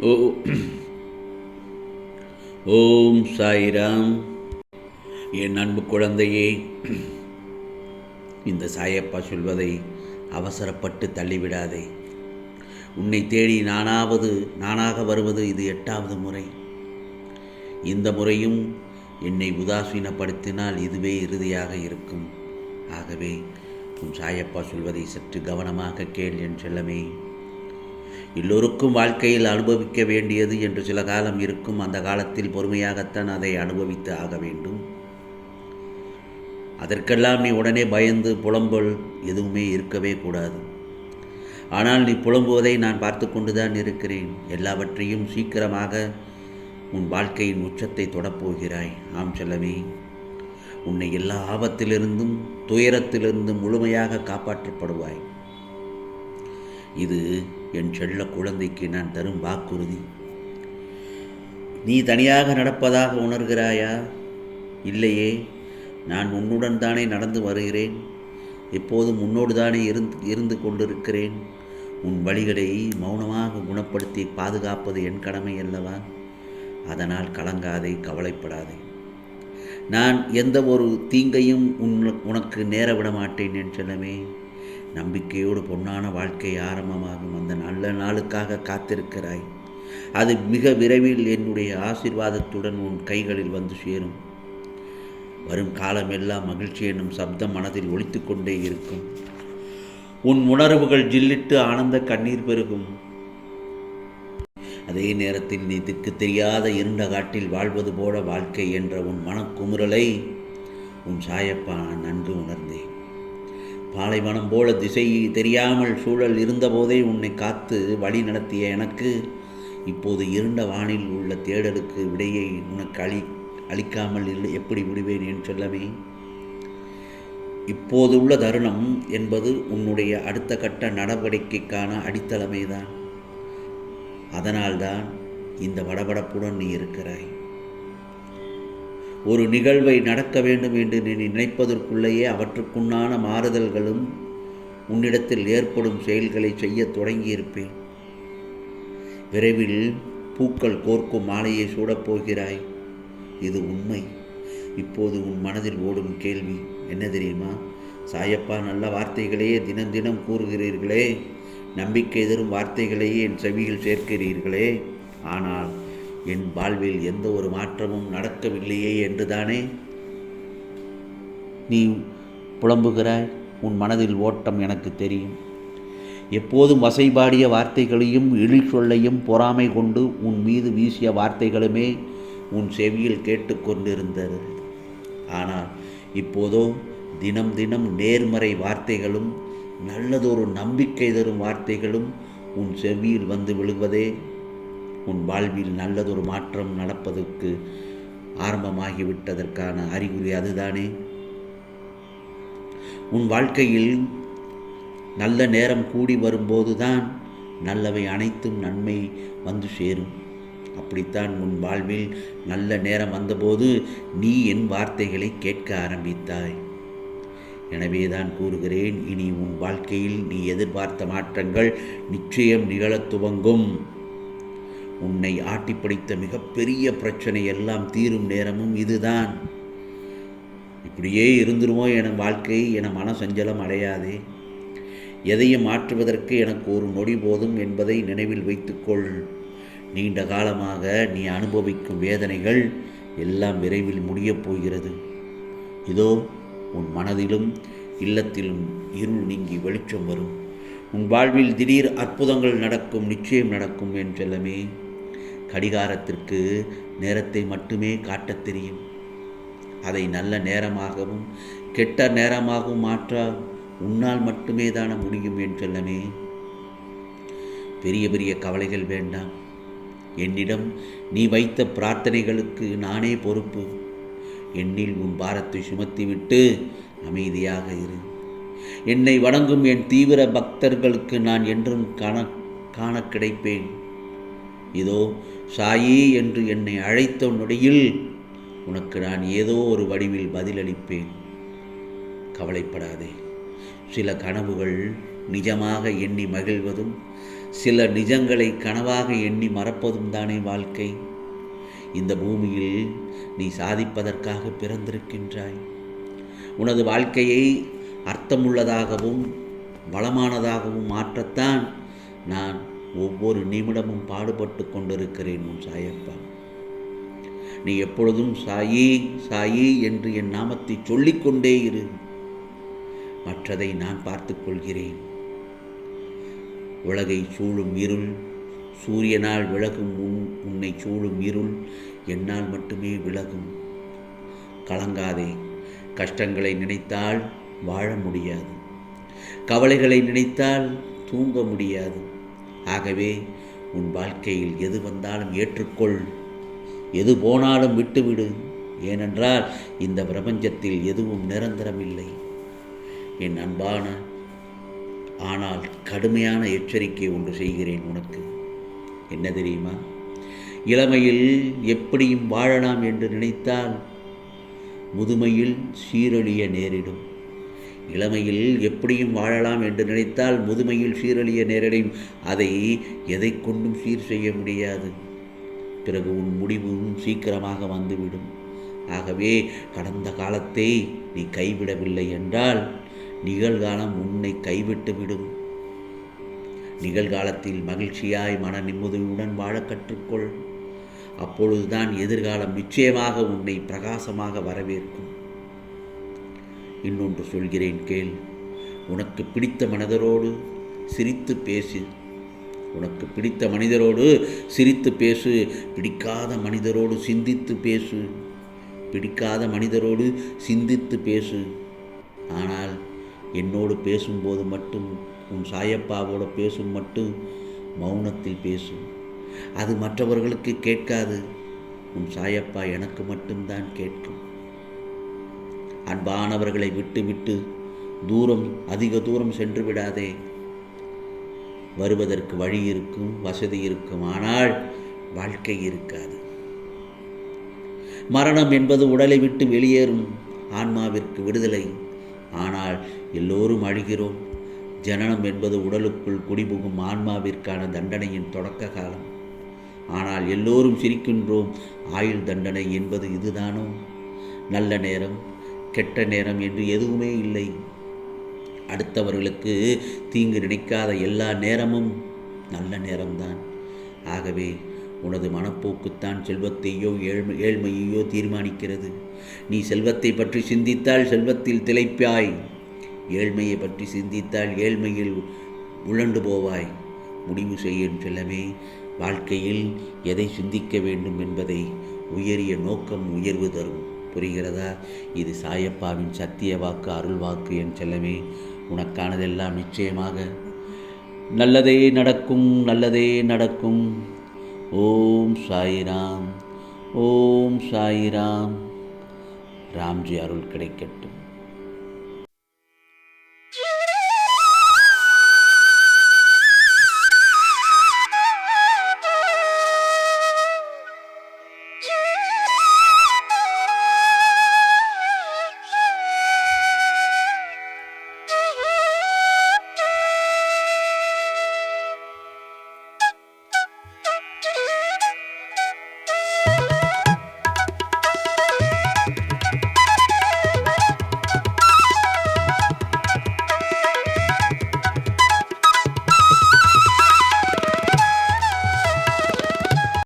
ஓ ஓம் சாய்ராம் என் அன்பு குழந்தையே இந்த சாயப்பா சொல்வதை அவசரப்பட்டு தள்ளிவிடாதே. உன்னை தேடி நானாவது நானாக வருவது இது எட்டாவது முறை. இந்த முறையும் என்னை உதாசீனப்படுத்தினால் இதுவே இறுதியாக இருக்கும். ஆகவே உன் சாயப்பா சொல்வதை சற்று கவனமாக கேள் என் செல்லமே. எல்லோருக்கும் வாழ்க்கையில் அனுபவிக்க வேண்டியது என்று சில காலம் இருக்கும் அந்த காலத்தில் பொறுமையாகத்தான் அதை அனுபவித்து ஆக வேண்டும். அதற்கெல்லாம் நீ உடனே பயந்து புலம்பல் எதுவுமே இருக்கவே கூடாது. ஆனால் நீ புலம்புவதை நான் பார்த்து கொண்டுதான் இருக்கிறேன். எல்லாவற்றையும் சீக்கிரமாக உன் வாழ்க்கையின் உச்சத்தை தொடப்போகிறாய். ஆம் செல்லமே. உன்னை எல்லா ஆபத்திலிருந்தும் துயரத்திலிருந்தும் முழுமையாக காப்பாற்றப்படுவாய். இது என் செல்ல குழந்தைக்கு நான் தரும் வாக்குறுதி. நீ தனியாக நடப்பதாக உணர்கிறாயா? இல்லையே நான் உன்னுடன் தானே நடந்து வருகிறேன். எப்போதும் உன்னோடு தானே இருந்து இருந்து கொண்டிருக்கிறேன். உன் வழிகளை மௌனமாக குணப்படுத்தி பாதுகாப்பது என் கடமை அல்லவா? அதனால் கலங்காதே கவலைப்படாதே. நான் எந்த ஒரு தீங்கையும் உன் உனக்கு நேர விட மாட்டேன் என் செல்லமே. நம்பிக்கையோடு பொன்னான வாழ்க்கை ஆரம்பமாகும் அந்த நல்ல நாளுக்காக காத்திருக்கிறாய். அது மிக விரைவில் என்னுடைய ஆசிர்வாதத்துடன் உன் கைகளில் வந்து சேரும். வரும் காலமெல்லாம் மகிழ்ச்சி என்னும் சப்தம் மனதில் ஒழித்து கொண்டே இருக்கும். உன் உணர்வுகள் ஜில்லிட்டு ஆனந்த கண்ணீர் பெருகும். அதே நேரத்தில் நீ திக்கு தெரியாத இருண்ட காட்டில் வாழ்வது போல வாழ்க்கை என்ற உன் மனக்குமுறலை உன் சாயப்பா நான் நன்கு உணர்ந்தேன். பாலைவனம் போல திசை தெரியாமல் சூழல் இருந்தபோதே உன்னை காத்து வழி நடத்திய எனக்கு இப்போது இருண்ட வானில் உள்ள தேடலுக்கு விடையை உனக்கு அளி அளிக்காமல் இல்லை எப்படி விடுவேன் என்று சொல்லவே? இப்போது உள்ள தருணம் என்பது உன்னுடைய அடுத்த கட்ட நடவடிக்கைக்கான அடித்தளமே தான் அதனால்தான் இந்த வடபடப்புடன் நீ இருக்கிறாய். ஒரு நிகழ்வை நடக்க வேண்டும் என்று நீ நினைப்பதற்குள்ளேயே அவற்றுக்குண்டான மாறுதல்களும் உன்னிடத்தில் ஏற்படும் செயல்களை செய்ய தொடங்கியிருப்பேன். விரைவில் பூக்கள் கோர்க்கும் மாலையை சூடப் போகிறாய். இது உண்மை. இப்போது உன் மனதில் ஓடும் கேள்வி என்ன தெரியுமா? சாயப்பா நல்ல வார்த்தைகளையே தினம் தினம் கூறுகிறீர்களே. நம்பிக்கை தரும் வார்த்தைகளையே என் செவியில் சேர்க்கிறீர்களே. ஆனால் என் வாழ்வில் எந்த ஒரு மாற்றமும் நடக்கவில்லையே என்றுதானே? நீ புலம்புகிறாய் உன் மனதில் ஓட்டம் எனக்கு தெரியும். எப்போதும் வசைபாடிய வார்த்தைகளையும் இழி சொல்லையும் பொறாமை கொண்டு உன் மீது வீசிய வார்த்தைகளுமே உன் செவியில் கேட்டுக்கொண்டிருந்தது ஆனால் இப்போதோ தினம் தினம் நேர்மறை வார்த்தைகளும் நல்லதொரு நம்பிக்கை தரும் வார்த்தைகளும் உன் செவியில் வந்து விழுவதே. உன் வாழ்வில் நல்லதொரு மாற்றம் நடப்பதற்கு ஆரம்பமாகிவிட்டதற்கான அறிகுறி அதுதானே. உன் வாழ்க்கையில் நல்ல நேரம் கூடி வரும்போதுதான் நல்லவை அனைத்தும் நன்மை வந்து சேரும். அப்படித்தான் உன் வாழ்வில் நல்ல நேரம் வந்தபோது நீ என் வார்த்தைகளை கேட்க ஆரம்பித்தாய். எனவே தான் கூறுகிறேன் இனி உன் வாழ்க்கையில் நீ எதிர்பார்த்த மாற்றங்கள் நிச்சயம் நிகழத் துவங்கும். உன்னை ஆட்டிப்படைத்த மிகப்பெரிய பிரச்சனை எல்லாம் தீரும் நேரமும் இதுதான். இப்படியே இருந்துருவோம் என வாழ்க்கை என மன சஞ்சலம் அடையாதே. எதையும் மாற்றுவதற்கு எனக்கு ஒரு நொடி போதும் என்பதை நினைவில் வைத்துக்கொள். நீண்ட காலமாக நீ அனுபவிக்கும் வேதனைகள் எல்லாம் விரைவில் முடியப் போகிறது. இதோ உன் மனதிலும் இல்லத்திலும் இருள் நீங்கி வெளிச்சம் வரும். உன் வாழ்வில் திடீர் அற்புதங்கள் நடக்கும் நிச்சயம் நடக்கும் என் செல்லமே. கடிகாரத்திற்கு நேரத்தை மட்டுமே காட்டத் தெரியும். அதை நல்ல நேரமாகவும் கெட்ட நேரமாகவும் மாற்ற உன்னால் மட்டுமே தான முடியும் என் செல்லமே. பெரிய பெரிய கவலைகள் வேண்டாம். என்னிடம் நீ வைத்த பிரார்த்தனைகளுக்கு நானே பொறுப்பு. என்னில் உன் பாரத்தை சுமத்திவிட்டு அமைதியாக இரு. என்னை வணங்கும் என் தீவிர பக்தர்களுக்கு நான் என்றும் காண காண கிடைப்பேன். இதோ சாயி என்று என்னை அழைத்த நொடியில் உனக்கு நான் ஏதோ ஒரு வடிவில் பதிலளிப்பேன். கவலைப்படாதே. சில கனவுகள் நிஜமாக எண்ணி மகிழ்வதும் சில நிஜங்களை கனவாக எண்ணி மறப்பதும் தானே வாழ்க்கை. இந்த பூமியில் நீ சாதிப்பதற்காக பிறந்திருக்கின்றாய். உனது வாழ்க்கையை அர்த்தமுள்ளதாகவும் வளமானதாகவும் மாற்றத்தான் நான் ஒவ்வொரு நிமிடமும் பாடுபட்டு கொண்டிருக்கிறேன் உன் சாயப்பா. நீ எப்பொழுதும் சாயி சாயி என்று என் நாமத்தை சொல்லிக்கொண்டே இரு. மற்றதை நான் பார்த்துக்கொள்கிறேன் உலகை சூழும் இருள் சூரியனால் விலகும் உன் உன்னை சூழும் இருள் என்னால் மட்டுமே விலகும். கலங்காதே கஷ்டங்களை நினைத்தால் வாழ முடியாது. கவலைகளை நினைத்தால் தூங்க முடியாது. ஆகவே உன் வாழ்க்கையில் எது வந்தாலும் ஏற்றுக்கொள். எது போனாலும் விட்டுவிடு. ஏனென்றால் இந்த பிரபஞ்சத்தில் எதுவும் நிரந்தரமில்லை. என் அன்பான ஆனால் கடுமையான எச்சரிக்கை ஒன்று செய்கிறேன் உனக்கு. என்ன தெரியுமா? இளமையில் எப்படியும் வாழலாம் என்று நினைத்தால் முதுமையில் சீரழிய நேரிடும். இளமையில் எப்படியும் வாழலாம் என்று நினைத்தால் முதுமையில் சீரழிய நேரிடும். அதை எதை கொண்டும் சீர் செய்ய முடியாது. பிறகு உன் முடிவும் சீக்கிரமாக வந்துவிடும். ஆகவே கடந்த காலத்தை நீ கைவிடவில்லை என்றால் நிகழ்காலம் உன்னை கைவிட்டு விடும். நிகழ்காலத்தில் மகிழ்ச்சியாய் மன நிம்மதியுடன் வாழ கற்றுக்கொள். அப்பொழுதுதான் எதிர்காலம் நிச்சயமாக உன்னை பிரகாசமாக வரவேற்கும். இன்னொன்று சொல்கிறேன் கேள். உனக்கு பிடித்த மனிதரோடு சிரித்து பேசு. உனக்கு பிடித்த மனிதரோடு சிரித்து பேசு. பிடிக்காத மனிதரோடு சிந்தித்து பேசு. பிடிக்காத மனிதரோடு சிந்தித்து பேசு. ஆனால் என்னோடு பேசும்போது மட்டும் உன் சாயப்பாவோட பேசும் மட்டும் மௌனத்தில் பேசும். அது மற்றவர்களுக்கு கேட்காது. உன் சாயப்பா எனக்கு மட்டும்தான் கேட்கும். அன்பானவர்களை விட்டு விட்டு தூரம் அதிக தூரம் சென்று விடாதே. வருவதற்கு வழி இருக்கும் வசதி இருக்கும் ஆனால் வாழ்க்கை இருக்காது. மரணம் என்பது உடலை விட்டு வெளியேறும் ஆன்மாவிற்கு விடுதலை. ஆனால் எல்லோரும் அழுகிறோம். ஜனனம் என்பது உடலுக்குள் குடிபுகும் ஆன்மாவிற்கான தண்டனையின் தொடக்க காலம். ஆனால் எல்லோரும் சிரிக்கின்றோம் ஆயுள் தண்டனை என்பது இதுதானோ? நல்ல நேரம் கெட்ட நேரம் என்று எதுவுமே இல்லை. அடுத்தவர்களுக்கு தீங்கு நினைக்காத எல்லா நேரமும் நல்ல நேரம்தான். ஆகவே உனது மனப்போக்குத்தான் செல்வத்தையோ ஏழ்மை ஏழ்மையையோ தீர்மானிக்கிறது. நீ செல்வத்தை பற்றி சிந்தித்தால் செல்வத்தில் திளைப்பாய். ஏழ்மையை பற்றி சிந்தித்தால் ஏழ்மையில் உழண்டு போவாய். முடிவு செய்யும் செல்லமே. வாழ்க்கையில் எதை சிந்திக்க வேண்டும் என்பதை உயரிய நோக்கம் உயர்வு தரும். புரிகிறதா? இது சாயப்பாவின் சத்திய வாக்கு அருள் வாக்கு என் செல்லமே. உனக்கானதெல்லாம் நிச்சயமாக நல்லதே நடக்கும் நல்லதே நடக்கும். ஓம் சாயிராம் ஓம் சாயிராம். ராம்ஜி அருள் கிடைக்கட்டும்.